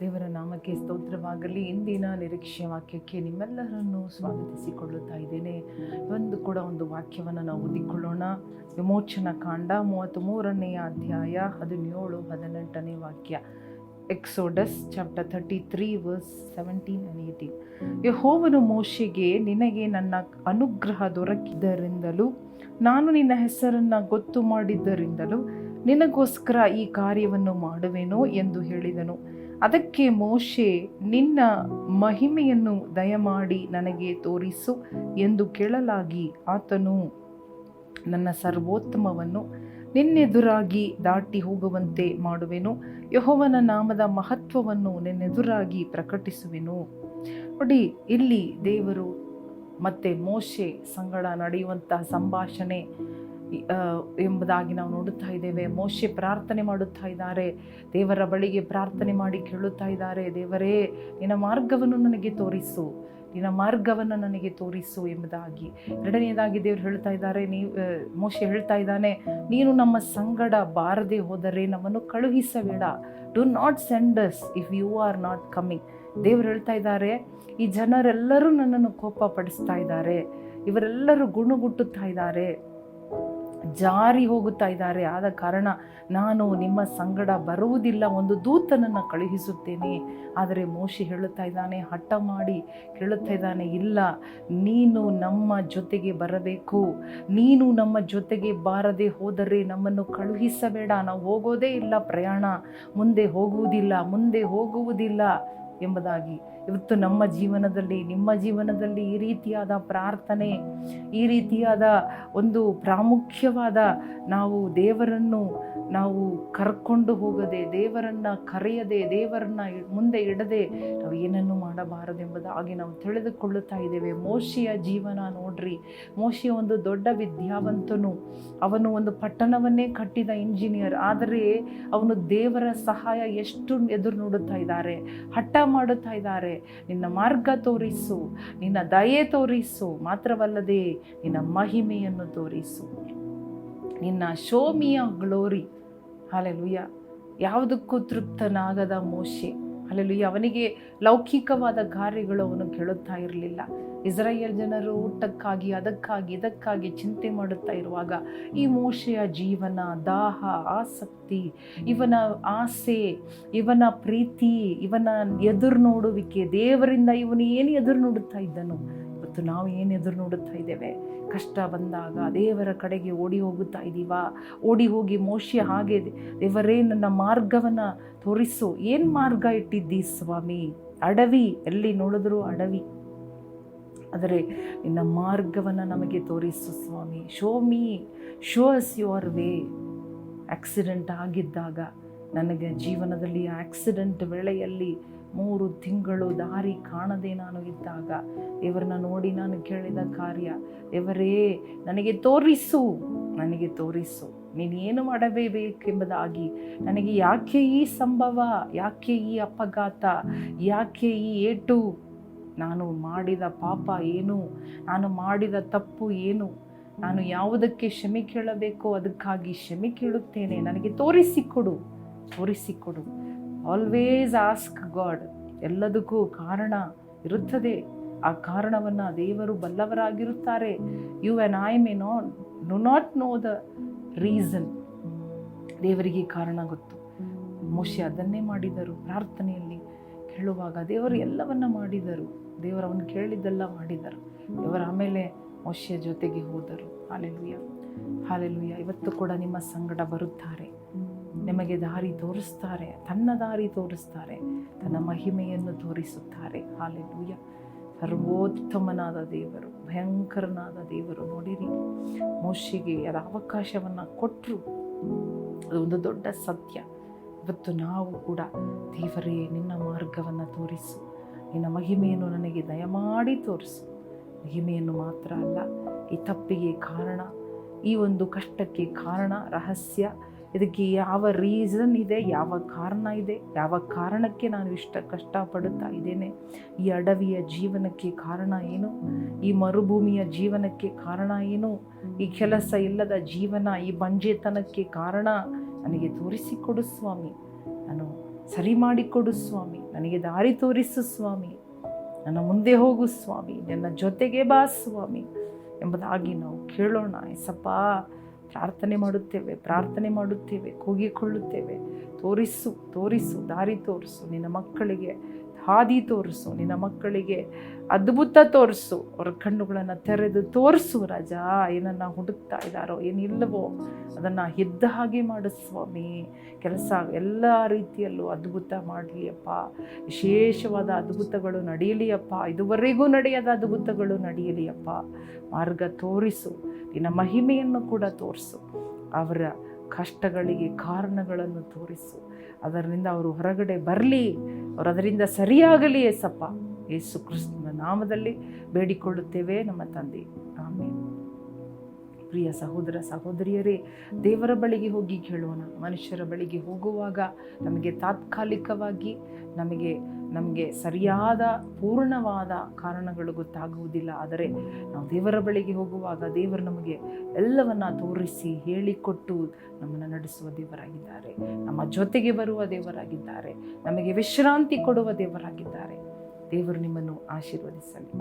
ದೇವರ ನಾಮಕ್ಕೆ ಸ್ತೋತ್ರವಾಗಲಿ. ಇಂದಿನ ನಿರೀಕ್ಷೆಯ ವಾಕ್ಯಕ್ಕೆ ನಿಮ್ಮೆಲ್ಲರನ್ನು ಸ್ವಾಗತಿಸಿಕೊಳ್ಳುತ್ತಾ ಇದ್ದೇನೆ. ಒಂದು ಕೂಡ ಒಂದು ವಾಕ್ಯವನ್ನು ನಾವು ಓದಿಕೊಳ್ಳೋಣ. ವಿಮೋಚನ ಕಾಂಡ ಮೂವತ್ತ್ ಮೂರನೆಯ ಅಧ್ಯಾಯ ಹದಿನೇಳು ಹದಿನೆಂಟನೇ ವಾಕ್ಯ. Exodus chapter thirty three verse seventeen and eighteen. ಯಹೋವನು ಮೋಶೆಗೆ, ನಿನಗೆ ನನ್ನ ಅನುಗ್ರಹ ದೊರಕಿದ್ದರಿಂದಲೂ, ನಾನು ನಿನ್ನ ಹೆಸರನ್ನು ಗೊತ್ತು ಮಾಡಿದ್ದರಿಂದಲೂ, ನಿನಗೋಸ್ಕರ ಈ ಕಾರ್ಯವನ್ನು ಮಾಡುವೆನೋ ಎಂದು ಹೇಳಿದನು. ಅದಕ್ಕೆ ಮೋಶೆ, ನಿನ್ನ ಮಹಿಮೆಯನ್ನು ದಯಮಾಡಿ ನನಗೆ ತೋರಿಸು ಎಂದು ಕೇಳಲಾಗಿ ಆತನು ನನ್ನ ಸರ್ವೋತ್ತಮವನ್ನು ನಿನ್ನೆದುರಾಗಿ ದಾಟಿ ಹೋಗುವಂತೆ ಮಾಡುವೆನು. ಯಹೋವನ ನಾಮದ ಮಹತ್ವವನ್ನು ನಿನ್ನೆದುರಾಗಿ ಪ್ರಕಟಿಸುವೆನು. ನೋಡಿ, ಇಲ್ಲಿ ದೇವರು ಮತ್ತು ಮೋಶೆ ಸಂಗಡ ನಡೆಯುವಂತಹ ಸಂಭಾಷಣೆ ಎಂಬುದಾಗಿ ನಾವು ನೋಡುತ್ತಾ ಇದ್ದೇವೆ. ಮೋಶೆ ಪ್ರಾರ್ಥನೆ ಮಾಡುತ್ತಾ ಇದ್ದಾರೆ. ದೇವರ ಬಳಿಗೆ ಪ್ರಾರ್ಥನೆ ಮಾಡಿ ಕೇಳುತ್ತಾ ಇದ್ದಾರೆ. ದೇವರೇ, ನಿನ್ನ ಮಾರ್ಗವನ್ನು ನನಗೆ ತೋರಿಸು. ನಿನ್ನ ಮಾರ್ಗವನ್ನು ನನಗೆ ತೋರಿಸು ಎಂಬುದಾಗಿ. ಎರಡನೆಯದಾಗಿ ದೇವರು ಹೇಳ್ತಾ ಇದ್ದಾರೆ ನೀವು ಮೋಶೆ ಹೇಳ್ತಾ ಇದ್ದಾನೆ, ನೀನು ನಮ್ಮ ಸಂಗಡ ಬಾರದೆ ಹೋದರೆ ನಮ್ಮನ್ನು ಕಳುಹಿಸಬೇಡ. Do not send us if you are not coming ದೇವರು ಹೇಳ್ತಾ ಇದ್ದಾರೆ, ಈ ಜನರೆಲ್ಲರೂ ನನ್ನನ್ನು ಕೋಪ ಪಡಿಸ್ತಾ ಇದ್ದಾರೆ. ಇವರೆಲ್ಲರೂ ಗುಣಗುಟ್ಟುತ್ತಾ ಇದ್ದಾರೆ. ಜಾರಿ ಹೋಗುತ್ತಾ ಇದ್ದಾರೆ. ಆದ ಕಾರಣ ನಾನು ನಿಮ್ಮ ಸಂಗಡ ಬರುವುದಿಲ್ಲ. ಒಂದು ದೂತನನ್ನು ಕಳುಹಿಸುತ್ತೇನೆ. ಆದರೆ ಮೋಶಿ ಹೇಳುತ್ತಾ ಇದ್ದಾನೆ, ಹಠ ಮಾಡಿ ಹೇಳುತ್ತಾ ಇದ್ದಾನೆ, ಇಲ್ಲ, ನೀನು ನಮ್ಮ ಜೊತೆಗೆ ಬರಬೇಕು. ನೀನು ನಮ್ಮ ಜೊತೆಗೆ ಬಾರದೆ ಹೋದರೆ ನಮ್ಮನ್ನು ಕಳುಹಿಸಬೇಡ. ನಾವು ಹೋಗೋದೇ ಇಲ್ಲ ಪ್ರಯಾಣ. ಮುಂದೆ ಹೋಗುವುದಿಲ್ಲ ಮುಂದೆ ಹೋಗುವುದಿಲ್ಲ. ಎಂಬುದಾಗಿ. ಇವತ್ತು ನಮ್ಮ ಜೀವನದಲ್ಲಿ, ನಿಮ್ಮ ಜೀವನದಲ್ಲಿ ಈ ರೀತಿಯಾದ ಪ್ರಾರ್ಥನೆ, ಈ ರೀತಿಯಾದ ಒಂದು ಪ್ರಾಮುಖ್ಯವಾದ ನಾವು ದೇವರನ್ನು ನಾವು ಕರ್ಕೊಂಡು ಹೋಗದೆ, ದೇವರನ್ನು ಕರೆಯದೆ, ದೇವರನ್ನ ಮುಂದೆ ಇಡದೆ ನಾವು ಏನನ್ನು ಮಾಡಬಾರದೆಂಬುದಾಗಿ ನಾವು ತಿಳಿದುಕೊಳ್ಳುತ್ತಾ ಇದ್ದೇವೆ. ಮೋಶಿಯ ಜೀವನ ನೋಡ್ರಿ. ಮೋಶಿಯ ಒಂದು ದೊಡ್ಡ ವಿದ್ಯಾವಂತನು. ಅವನು ಒಂದು ಪಟ್ಟಣವನ್ನೇ ಕಟ್ಟಿದ ಇಂಜಿನಿಯರ್. ಆದರೆ ಅವನು ದೇವರ ಸಹಾಯ ಎಷ್ಟು ಎದುರು ನೋಡುತ್ತಾ ಇದ್ದಾರೆ. ಹಠ ಮಾಡುತ್ತಾ ಇದ್ದಾರೆ. ನಿನ್ನ ಮಾರ್ಗ ತೋರಿಸು. ನಿನ್ನ ದಯೆ ತೋರಿಸು. ಮಾತ್ರವಲ್ಲದೆ ನಿನ್ನ ಮಹಿಮೆಯನ್ನು ತೋರಿಸು. ನಿನ್ನ ಶೋಮಿಯ ಗ್ಲೋರಿ ಹಾಲೆಲುಯ್ಯ ಯಾವುದಕ್ಕೂ ತೃಪ್ತನಾಗದ ಮೋಶೆ. ಅಲೆಲುಯ್ಯ ಅವನಿಗೆ ಲೌಕಿಕವಾದ ಕಾರ್ಯಗಳು ಅವನು ಕೇಳುತ್ತಾ ಇರಲಿಲ್ಲ. ಇಸ್ರಾಯೇಲ್ ಜನರು ಊಟಕ್ಕಾಗಿ, ಅದಕ್ಕಾಗಿ, ಇದಕ್ಕಾಗಿ ಚಿಂತೆ ಮಾಡುತ್ತಾ ಇರುವಾಗ ಈ ಮೋಶೆಯ ಜೀವನ, ದಾಹ, ಆಸಕ್ತಿ, ಇವನ ಆಸೆ, ಇವನ ಪ್ರೀತಿ, ಇವನ ಎದುರು ನೋಡುವಿಕೆ, ದೇವರಿಂದ ಇವನು ಏನು ಎದುರು ನೋಡುತ್ತಾ ಇದ್ದನು? ಇವತ್ತು ನಾವು ಏನು ಎದುರು ನೋಡುತ್ತಾ ಇದ್ದೇವೆ? ಕಷ್ಟ ಬಂದಾಗ ದೇವರ ಕಡೆಗೆ ಓಡಿ ಹೋಗುತ್ತಾ ಇದ್ದೀವಾ? ಓಡಿ ಹೋಗಿ ಮೋಶಿ ಹಾಗೆ ದೇವರೇ, ನನ್ನ ಮಾರ್ಗವನ್ನು ತೋರಿಸು. ಏನು ಮಾರ್ಗ ಇಟ್ಟಿದ್ದೀ ಸ್ವಾಮಿ? ಅಡವಿ. ಎಲ್ಲಿ ನೋಡಿದ್ರು ಅಡವಿ. ಆದರೆ ನಿನ್ನ ಮಾರ್ಗವನ್ನು ನಮಗೆ ತೋರಿಸು ಸ್ವಾಮಿ. Show me show us your way accident ಆಗಿದ್ದಾಗ ನನಗೆ ಜೀವನದಲ್ಲಿ ಆಕ್ಸಿಡೆಂಟ್ ವೇಳೆಯಲ್ಲಿ ಮೂರು ತಿಂಗಳು ದಾರಿ ಕಾಣದೆ ನಾನು ಇದ್ದಾಗ, ಇವರನ್ನ ನೋಡಿ ನಾನು ಕೇಳಿದ ಕಾರ್ಯ, ಇವರೇ, ನನಗೆ ತೋರಿಸು ನನಗೆ ತೋರಿಸು, ನೀನು ಏನು ಮಾಡಬೇಕೆಂಬುದಾಗಿ ನನಗೆ ಯಾಕೆ ಈ ಸಂಭವ, ಯಾಕೆ ಈ ಅಪಘಾತ, ಯಾಕೆ ಈ ಏಟು? ನಾನು ಮಾಡಿದ ಪಾಪ ಏನು? ನಾನು ಮಾಡಿದ ತಪ್ಪು ಏನು? ನಾನು ಯಾವುದಕ್ಕೆ ಕ್ಷಮೆ ಕೇಳಬೇಕೋ ಅದಕ್ಕಾಗಿ ಕ್ಷಮೆ ಕೇಳುತ್ತೇನೆ, ನನಗೆ ತೋರಿಸಿಕೊಡು ತೋರಿಸಿಕೊಡು. ಆಲ್ವೇಸ್ ಆಸ್ಕ್ ಗಾಡ್ ಎಲ್ಲದಕ್ಕೂ ಕಾರಣ ಇರುತ್ತದೆ. ಆ ಕಾರಣವನ್ನು ದೇವರು ಬಲ್ಲವರಾಗಿರುತ್ತಾರೆ. You and I may know do not know the reason ದೇವರಿಗೆ ಕಾರಣ ಗೊತ್ತು. ಮೋಶೆ ಅದನ್ನೇ ಮಾಡಿದರು. ಪ್ರಾರ್ಥನೆಯಲ್ಲಿ ಕೇಳುವಾಗ ದೇವರು ಎಲ್ಲವನ್ನ ಮಾಡಿದರು. ದೇವರು ಅವನು ಕೇಳಿದ್ದೆಲ್ಲ ಮಾಡಿದರು. ದೇವರ ಆಮೇಲೆ ಮೋಶೆಯ ಜೊತೆಗೆ ಹೋದರು. ಹಾಲೆಲುಯ್ಯ ಹಾಲೆಲುಯ್ಯ ಇವತ್ತು ಕೂಡ ನಿಮ್ಮ ಸಂಗಡ ಬರುತ್ತಾರೆ. ನಿಮಗೆ ದಾರಿ ತೋರಿಸ್ತಾರೆ, ತನ್ನ ದಾರಿ ತೋರಿಸ್ತಾರೆ, ತನ್ನ ಮಹಿಮೆಯನ್ನು ತೋರಿಸುತ್ತಾರೆ. ಹಾಲೆಲುಯ್ಯ ಸರ್ವೋತ್ತಮನಾದ ದೇವರು, ಭಯಂಕರನಾದ ದೇವರು, ನೋಡಿರಿ, ಮೋಶಿಗೆ ಅದರ ಅವಕಾಶವನ್ನು ಕೊಟ್ಟರು ಅದು ಒಂದು ದೊಡ್ಡ ಸತ್ಯ. ಇವತ್ತು ನಾವು ಕೂಡ ದೇವರೇ, ನಿನ್ನ ಮಾರ್ಗವನ್ನು ತೋರಿಸು. ನಿನ್ನ ಮಹಿಮೆಯನ್ನು ನನಗೆ ದಯಮಾಡಿ ತೋರಿಸು. ಮಹಿಮೆಯನ್ನು ಮಾತ್ರ ಅಲ್ಲ, ಈ ತಪ್ಪಿಗೆ ಕಾರಣ, ಈ ಒಂದು ಕಷ್ಟಕ್ಕೆ ಕಾರಣ, ರಹಸ್ಯ ಇದಕ್ಕೆ ಯಾವ ರೀಸನ್ ಇದೆ, ಯಾವ ಕಾರಣ ಇದೆ, ಯಾವ ಕಾರಣಕ್ಕೆ ನಾನು ಇಷ್ಟ ಕಷ್ಟಪಡುತ್ತಾ ಇದ್ದೇನೆ? ಈ ಅಡವಿಯ ಜೀವನಕ್ಕೆ ಕಾರಣ ಏನು? ಈ ಮರುಭೂಮಿಯ ಜೀವನಕ್ಕೆ ಕಾರಣ ಏನು? ಈ ಕೆಲಸ ಇಲ್ಲದ ಜೀವನ, ಈ ಬಂಜೆತನಕ್ಕೆ ಕಾರಣ ನನಗೆ ತೋರಿಸಿಕೊಡು ಸ್ವಾಮಿ. ನಾನು ಸರಿ ಮಾಡಿಕೊಡು ಸ್ವಾಮಿ. ನನಗೆ ದಾರಿ ತೋರಿಸು ಸ್ವಾಮಿ. ನನ್ನ ಮುಂದೆ ಹೋಗು ಸ್ವಾಮಿ. ನನ್ನ ಜೊತೆಗೆ ಬಾ ಸ್ವಾಮಿ. ಎಂಬುದಾಗಿ ನಾವು ಕೇಳೋಣ. ಎಸಪ್ಪ ಪ್ರಾರ್ಥನೆ ಮಾಡುತ್ತೇವೆ ಪ್ರಾರ್ಥನೆ ಮಾಡುತ್ತೇವೆ ಕೂಗಿಕೊಳ್ಳುತ್ತೇವೆ. ತೋರಿಸು ತೋರಿಸು ದಾರಿ ತೋರಿಸು ನಿನ್ನ ಮಕ್ಕಳಿಗೆ. ಹಾದಿ ತೋರಿಸು, ನಿನ್ನ ಮಕ್ಕಳಿಗೆ ಅದ್ಭುತ ತೋರಿಸು, ಅವರ ಕಣ್ಣುಗಳನ್ನು ತೆರೆದು ತೋರಿಸು ರಾಜ, ಏನನ್ನು ಹುಡುಕ್ತಾ ಇದ್ದಾರೋ ಏನಿಲ್ಲವೋ ಅದನ್ನು ಎದ್ದ ಹಾಗೆ ಮಾಡು ಸ್ವಾಮಿ. ಕೆಲಸ ಎಲ್ಲ ರೀತಿಯಲ್ಲೂ ಅದ್ಭುತ ಮಾಡಲಿ ಅಪ್ಪ ವಿಶೇಷವಾದ ಅದ್ಭುತಗಳು ನಡೆಯಲಿ ಅಪ್ಪ ಇದುವರೆಗೂ ನಡೆಯದ ಅದ್ಭುತಗಳು ನಡೆಯಲಿ ಅಪ್ಪ ಮಾರ್ಗ ತೋರಿಸು, ನಿನ್ನ ಮಹಿಮೆಯನ್ನು ಕೂಡ ತೋರಿಸು, ಅವರ ಕಷ್ಟಗಳಿಗೆ ಕಾರಣಗಳನ್ನು ತೋರಿಸು. ಅದರಿಂದ ಅವರು ಹೊರಗಡೆ ಬರಲಿ. ಅವರು ಅದರಿಂದ ಸರಿಯಾಗಲಿ ಏಸಪ್ಪ ಯೇಸು ಕ್ರಿಸ್ತನ ನಾಮದಲ್ಲಿ ಬೇಡಿಕೊಳ್ಳುತ್ತೇವೆ ನಮ್ಮ ತಂದೆ. ಆಮೇಲೆ ಪ್ರಿಯ ಸಹೋದರ, ಸಹೋದರಿಯರೇ, ದೇವರ ಬಳಿಗೆ ಹೋಗಿ ಕೇಳೋಣ. ಮನುಷ್ಯರ ಬಳಿಗೆ ಹೋಗುವಾಗ ನಮಗೆ ತಾತ್ಕಾಲಿಕವಾಗಿ ನಮಗೆ ನಮಗೆ ಸರಿಯಾದ, ಪೂರ್ಣವಾದ ಕಾರಣಗಳು ಗೊತ್ತಾಗುವುದಿಲ್ಲ. ಆದರೆ ನಾವು ದೇವರ ಬಳಿಗೆ ಹೋಗುವಾಗ ದೇವರು ನಮಗೆ ಎಲ್ಲವನ್ನ ತೋರಿಸಿ, ಹೇಳಿಕೊಟ್ಟು ನಮ್ಮನ್ನು ನಡೆಸುವ ದೇವರಾಗಿದ್ದಾರೆ. ನಮ್ಮ ಜೊತೆಗೆ ಬರುವ ದೇವರಾಗಿದ್ದಾರೆ. ನಮಗೆ ವಿಶ್ರಾಂತಿ ಕೊಡುವ ದೇವರಾಗಿದ್ದಾರೆ. ದೇವರು ನಿಮ್ಮನ್ನು ಆಶೀರ್ವದಿಸಲಿ.